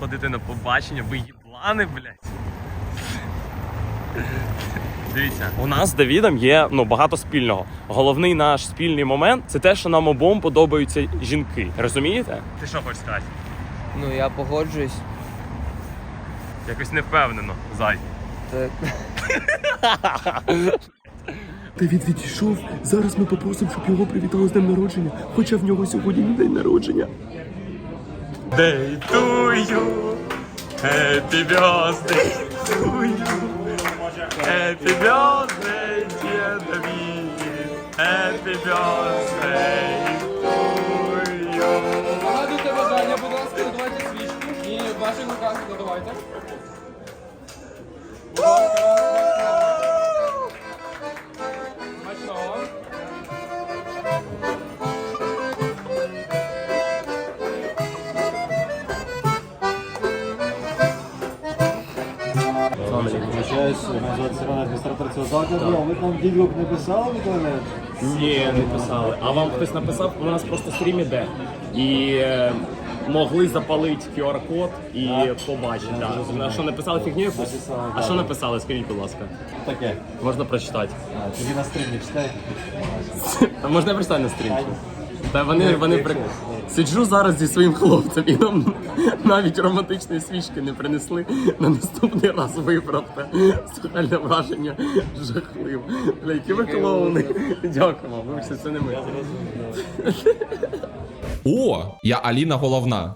ходити на побачення, ви їблани, блядь. Дивіться, у нас з Давідом є ну, багато спільного. Головний наш спільний момент це те, що нам обом подобаються жінки. Розумієте? Ти що хочеш сказати? Ну я погоджуюсь. Якось невпевнено, зай. Так. Давід відійшов. Зараз ми попросимо, щоб його привітали з днем народження, хоча в нього сьогодні не день народження. Day to you, happy birthday to you, happy birthday, dear David, happy birthday to you. Нагадуйте бажання, будь ласка, додавайте свічку. І в ваших руках додавайте. Будь ласка. Вибачаюсь, мене звати Сирена, адміністратор цього закладу. А ви там відгук не писали, Микола? Ні, не писали. А вам хтось написав, у нас просто стрім іде. І е, могли запалити QR-код і побачити. Да. А що написали фігню якусь? Написали, А да. що написали, скажіть, будь ласка. Таке. Можна прочитати. А, Тоді на стрімі читай. А можна я прочитати на стрімі? Та вони, вони ні, при... ні. Сиджу зараз зі своїм хлопцем і нам навіть романтичної свічки не принесли. На наступний раз виправте. Сухальне враження жахливо. Бля, які ви клоуни. Дякуємо, вибачте, це не ми. О, я Аліна Головна.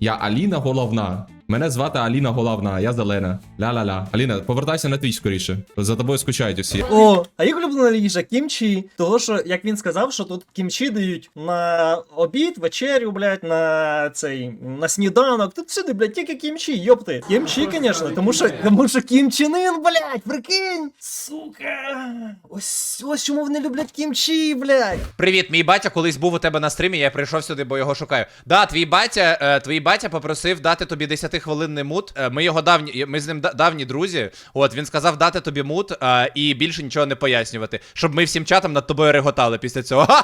Я Аліна Головна. Мене звати Аліна Головна, я зелена. Ля-ля-ля. Аліна, повертайся на твіч скоріше. За тобою скучають усі. О, а як улюблена їжа кімчі. Того, що, як він сказав, що тут кімчі дають на обід, вечерю, блядь, на цей на сніданок. Тут всюди, блядь, тільки кімчі, йопти. Кімчі, звісно, тому що тому що кімчинин, блядь, прикинь. Сука. Ось ось чому вони люблять кімчі, блядь. Привіт, мій батя колись був у тебе на стрімі, я прийшов сюди, бо його шукаю. Да, твій батя, е, твій батя попросив дати тобі 10-хвилинний мут. Е, ми його давні, ми з ним давні друзі. От він сказав дати тобі мут а, і більше нічого не пояснювати, щоб ми всім чатом над тобою реготали після цього.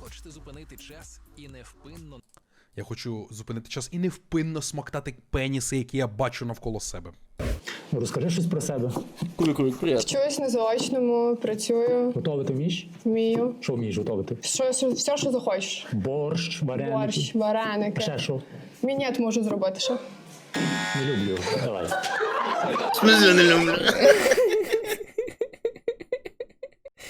Хочете зупинити час і невпинно. Я хочу зупинити час і невпинно смоктати пеніси, які я бачу навколо себе. Розкажи щось про себе. Щось на заочному працюю, Готовити вмієш? вмію. Що вмієш готовити? Щось, все, що захочеш. Борщ, вареники. Борщ, вареники. Ще що? Мінет можу зробити ще. Не люблю. Давай.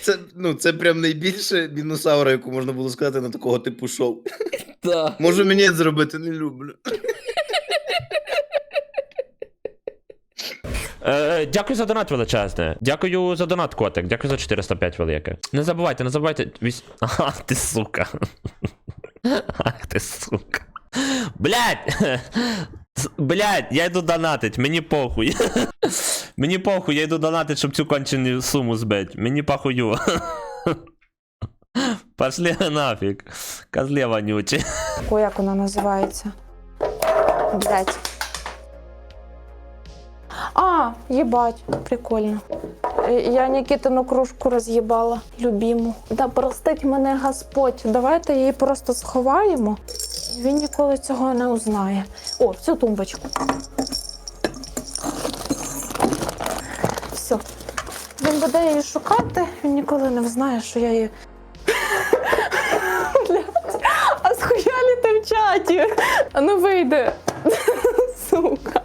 Це, ну, це прям найбільше мінусаура, яку можна було сказати на такого типу шоу. Так. Можу мені зробити, не люблю. Е, дякую за донат величезне. Дякую за донат, котик. Дякую за 405 велике. Не забувайте, не забувайте. Вісь... Ах, ти сука. Ах ти сука. Блять! Блять, я йду донатить, мені похуй. мені похуй, я йду донатить, щоб цю кончену суму збить. Мені похую. Пошли нафіг. Козле вонючі. О, як вона називається? Блять. А, їбать, прикольно. Е, Я Нікітину кружку роз'їбала, любіму. Да простить мене Господь. Давайте її просто сховаємо. Він ніколи цього не узнає. О, в цю тумбочку. Все. Він буде її шукати, він ніколи не взнає, що я її. Блядь, а схуялі ти. А ну вийде. Сука.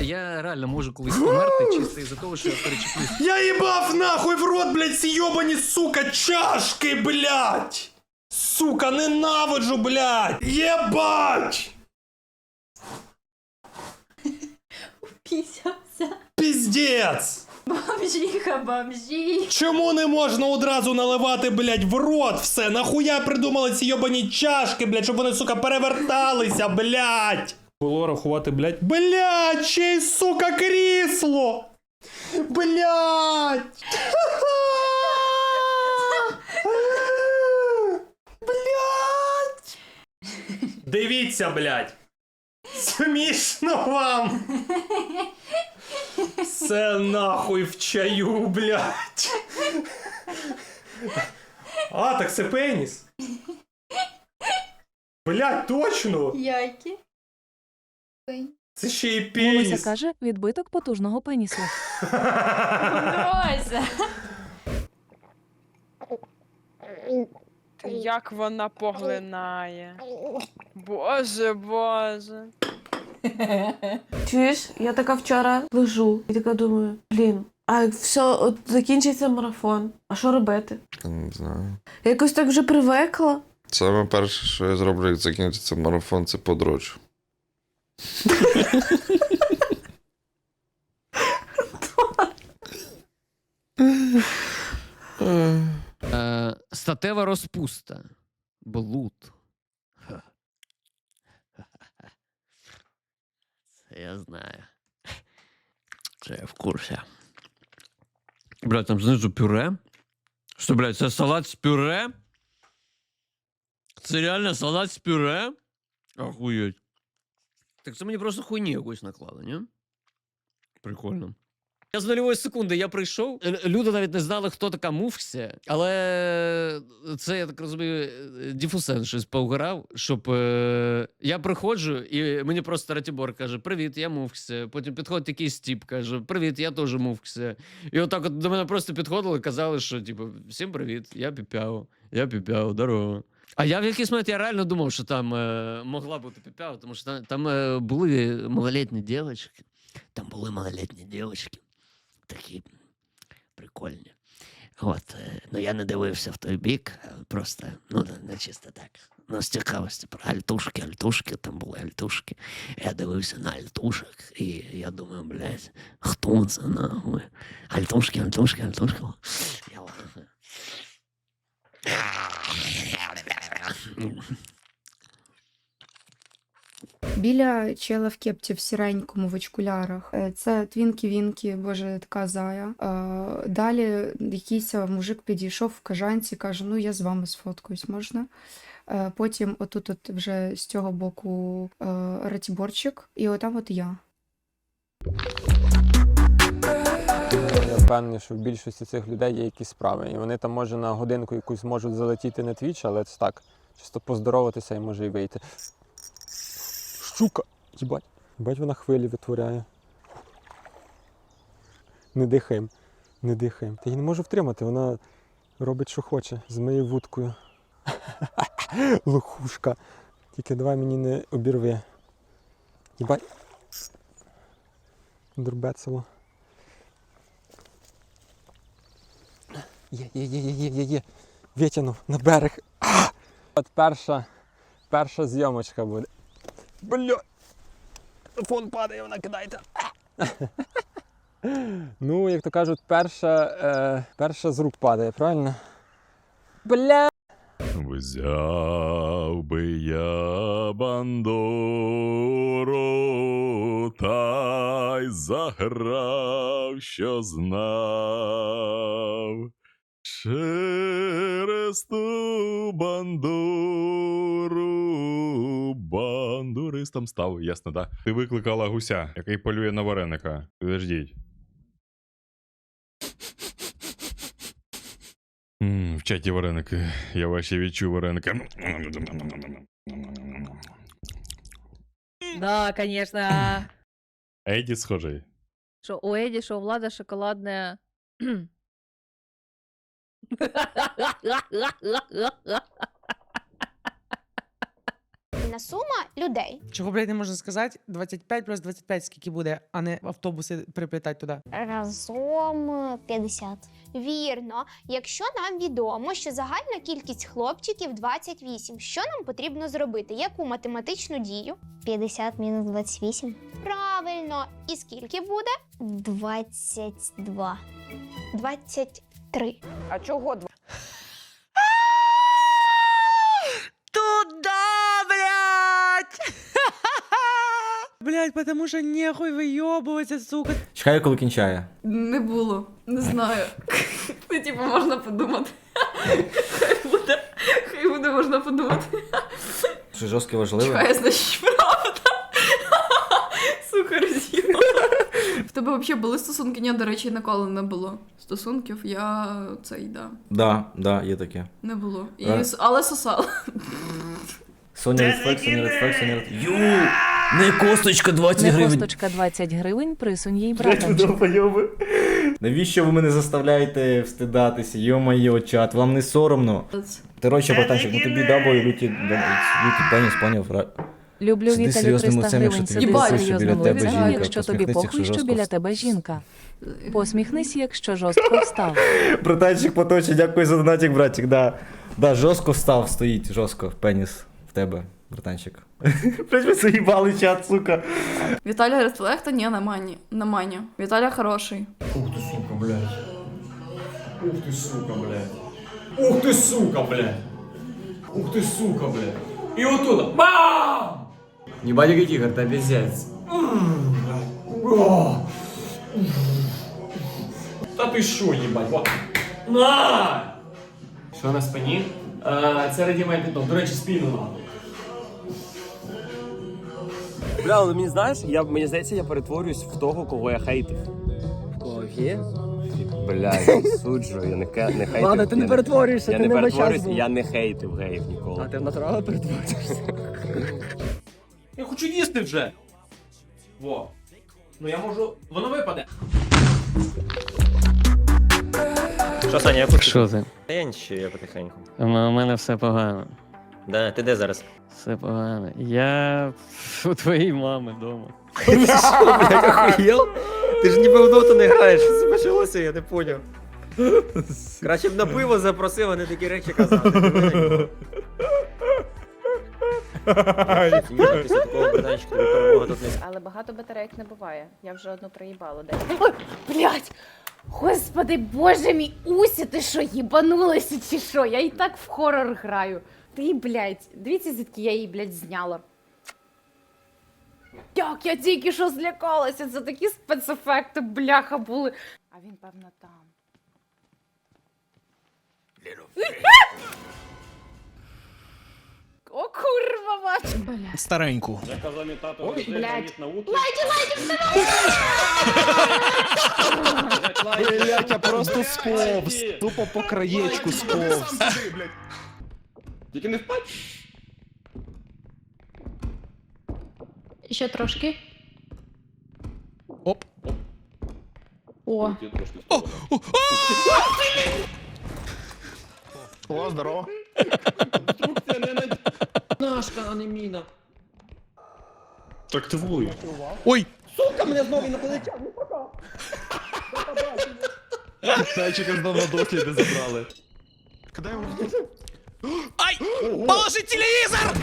Я реально можу колись померти чисто із-за того, що я перечеплюсь. Я їбав нахуй в рот, блядь, ці йобані, сука, чашки, блядь! Сука, ненавиджу, блядь! Єбать! Пісявся. Піздець! Бомжіха, бомжі. Чому не можна одразу наливати, блядь, в рот все? Нахуя придумали ці йобані чашки, блядь, щоб вони, сука, переверталися, блядь! Було рахувати, блядь. Блядь, ще й, сука, крісло! Блядь! Блядь! Дивіться, блядь! Смішно вам! Все нахуй в чаю, блядь! А, так це пеніс. Блядь, точно! Яйки. Це ще й пеніс. каже, відбиток потужного пенісу. Як вона поглинає. Боже, боже. Чуєш, я така вчора лежу і така думаю, блін, а все, от закінчиться марафон. А що робити? Не знаю. Я якось так вже привикла. Саме перше, що я зроблю, як закінчиться марафон, це подрочу. Статева розпуста. Блуд. я знаю. Це я в курсі. Блядь, там знизу пюре. Що, блядь, це салат з пюре? Це реально салат з пюре? Охуєть. Так це мені просто хуйні якусь наклали, ні? Прикольно. Я з нульової секунди я прийшов. Люди навіть не знали, хто така Мувкся, але це, я так розумію, е, Діфусен щось поугорав, щоб е... я приходжу, і мені просто Ратібор каже: Привіт, я Мувкся. Потім підходить якийсь тіп, каже: Привіт, я теж Мувкся. І отак от до мене просто підходили казали, що типу, всім привіт, я піпяу, я піпяу, здорово. А я в якийсь момент я реально думав, що там е, могла бути піпяу, тому що там, там е, були малолітні дівчатки. Там були малолітні дівчатки. Такі прикольні. От, е, ну я не дивився в той бік, е, просто, ну, не чисто так. Ну, з цікавості про альтушки, альтушки, там були альтушки. Я дивився на альтушок, і я думаю, блядь, хто це нахуй? Альтушки, альтушки, альтушки. Я. Біля чела в кепці в сіренькому в очкулярах. Е, Це твінкі-вінкі, боже, така зая. Е, Далі якийсь мужик підійшов в кажанці, каже: Ну, я з вами сфоткаюсь, можна. Е, Потім отут от вже з цього боку ратіборчик, і отам от я. Я впевнений, що в більшості цих людей є якісь справи. І вони там, може, на годинку якусь можуть залетіти на твіч, але це так, чисто поздороватися і може і вийти. Щука! Їбать, їбать вона хвилі витворяє. Не дихаємо, не дихаємо. Та я не можу втримати, вона робить, що хоче, з моєю вудкою. Лохушка. Тільки давай мені не обірви. Їбать. Дурбецело. Є, є, є, є, є, є, є. Витягнув на берег. А! От перша, перша зйомочка буде. Бля! Фон падає, вона кидається. ну, як то кажуть, перша, е, перша з рук падає, правильно? Бля! Взяв би я бандуру, та й заграв, що знав. Через ту бандуру бандуристом став, ясно, да? Ти викликала гуся, який полює на вареника. Підождіть. М, В чаті вареники. Я ваші відчув вареники. Да, конечно. Еді схожий. Що у Еді, що у Влада шоколадне. Сума людей. Чого, блядь, не можна сказати? 25 плюс 25 скільки буде, а не автобуси приплітати туди. Разом 50. Вірно, якщо нам відомо, що загальна кількість хлопчиків 28, що нам потрібно зробити? Яку математичну дію? 50 мінус 28. Правильно. І скільки буде? 22. 23. А чого два? Туда, блядь! Блядь, потому що нехуй вийобуватися, сука. Чекаю, коли кінчає. Не було, не знаю. Ну, типу, можна подумати. Хай буде, хай буде, можна подумати. Що жорстке важливе. Чекай, значить, правда. Сука, роз'їла. В тебе взагалі були стосунки? Ні, до речі, ніколи не було. Стосунків я цей, да. Да, да, є таке. Не було. І, Е. с- але сосала. Соня Редфлекс, Соня Редфлекс, Соня Редфлекс. Ю! Не косточка 20 гривень. Косточка 20 гривень, присунь їй братанчик. Навіщо ви мене заставляєте встидатися? Йо-моє, чат, вам не соромно. Короче, братанчик, ну тобі дабо і люті, люті пеніс, поняв? Ра- Люблю Сиди Віталю серйозним 300 лицем, якщо гривень, тобі сиди похуй, що серйозним біля тебе лицем, жінка, якщо тобі посміхнись, похуй, якщо що жорстко біля тебе жінка. Посміхнись, якщо жорстко встав. Братанчик поточе, дякую за донатик, братик, да. Да, жорстко став, стоїть, жорстко, пеніс в тебе, братанчик. Блять, ви заїбали чат, сука. Віталя Рефлекта? Ні, на мані. На мані. Віталя хороший. Ух ти, сука, блядь. Ух ти, сука, блядь. Ух ти, сука, блядь. Ух ти, сука, блядь. І отуда. Бам! Тігр, та піздець. М, блядь. Та ти що, їбать, вот. На! Що на спині? Е, Це радімай піддон. До речі, спину нахуй. Бля, але мені знаєш, я мені здається, я перетворююсь в того, кого я хейтив. Кого є? Блядь, суджу, я не, ке- не хейтив. Ладно, ти не я перетворюєшся, Я ти не не весь час перетворююсь, був. я не хейтив геїв ніколи. А ти в натурально перетворюєшся. Я хочу їсти вже. Во. Ну я можу. Воно випаде. Що, Саня, я? Що ти? Та я нічого, я потихеньку. У мене все погано. Да, ти де зараз? Все погано. Я у твоїй мами вдома. Блядь, охуєл? Ти ж ніби в доту не граєш, що це почалося, я не поняв. Краще б на пиво запросив, а не такі речі казав. Після такого братанчика тобі перемога тут не Але багато батарейок не буває. Я вже одну проїбала. Блять! Господи, боже мій, Уся, ти що, їбанулася чи що? Я і так в хорор граю. Ти, блядь, дивіться, звідки я її, блядь, зняла. Як я тільки що злякалася, це такі спецефекти, бляха, були. А він, певно, там. О, курва. Бля. Стареньку. Ой, блядь. Блять, я просто сповз. Тупо по краєчку сповз. Тільки не впадь. Ще трошки. Оп. О. О, здорово. Нашка, а не міна. Так твою. Ой! Сука, мене знову інопланетян. Зайчика знов на досліди забрали. Куди його? Ай! Положи телевізор!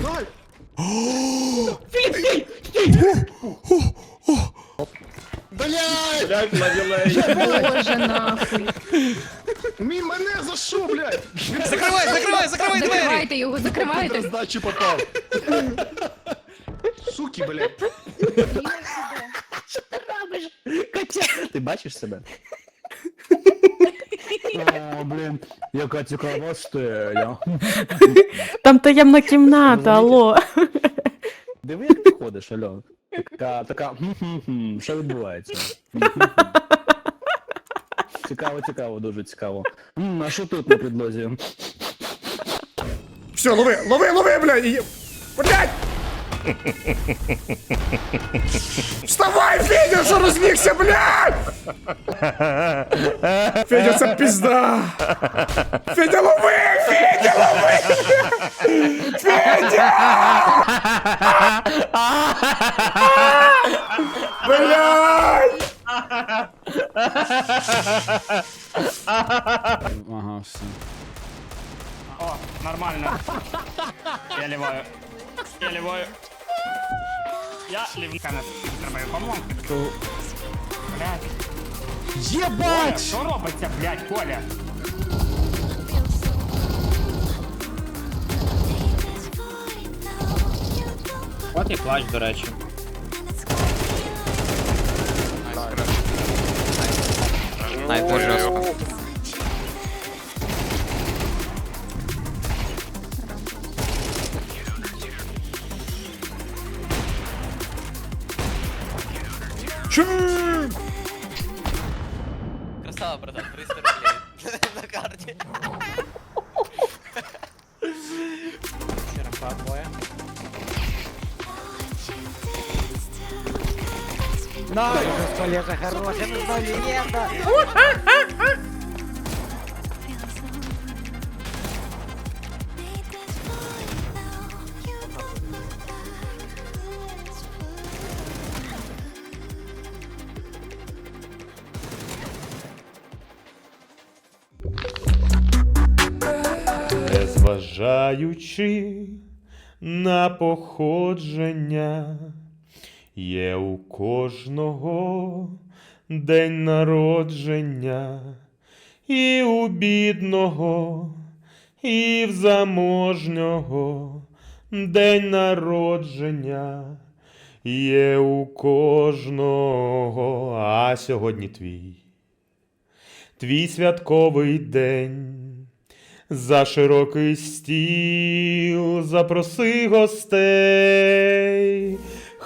Блядь! Боже, нахуй. Мій мене за що, блядь? Закривай, закривай, закривай двері! Закривайте його, закривайте. Здачі попав. Суки, блядь. Що ти робиш? Ти бачиш себе? О, блін, яка цікава стеля. Там таємна кімната, алло. Диви, як ти ходиш, Альон. Така, така, хм-хм-хм, що відбувається? Хм-хм-хм. Цікаво, цікаво, дуже цікаво. М, А що тут на підлозі? Все, лови, лови, лови, блядь! і- Блядь! Вставай, Федя, що розлігся, блядь! Федя, це пізда! Федя, лови! Федя, лови! Федя! Блядь! Ага, все. О, нормально. Я лівою. Я лівою. Я лівкана. Треба його помогти. Блядь. Єбать! Що робиться, блядь, Коля? От і плач, до речі. На, это жестко. Чим? Красава, братан, 300 рублей на карте. Черепа двое. Найс! Олежа, хорошая, нужна ну, лента. Незважаючи на походження. Є у кожного день народження, і у бідного, і в заможнього день народження. Є у кожного, а сьогодні твій, твій святковий день. За широкий стіл запроси гостей.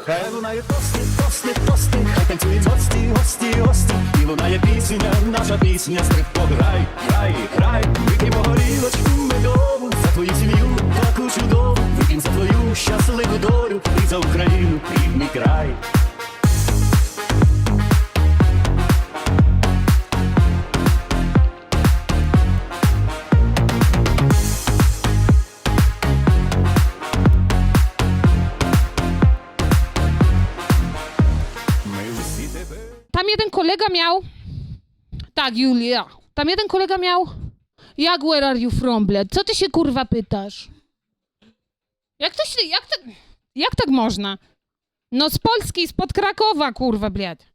Хай лунає тости, тости, тости, хай танцюють гості, гості, гості, і лунає пісня, наша пісня, стрибко грай, грай, грай, вип'ємо горілочку медову, за твою сім'ю, таку чудову, вип'єм за твою щасливу долю, і за Україну, рідний край. Kolega miał. Tak, Julia. Tam jeden kolega miał. Jak where are you from, blad? Co ty się kurwa pytasz? Jak to się. Jak tak. Jak tak można? No z Polski, spod Krakowa, kurwa, blad.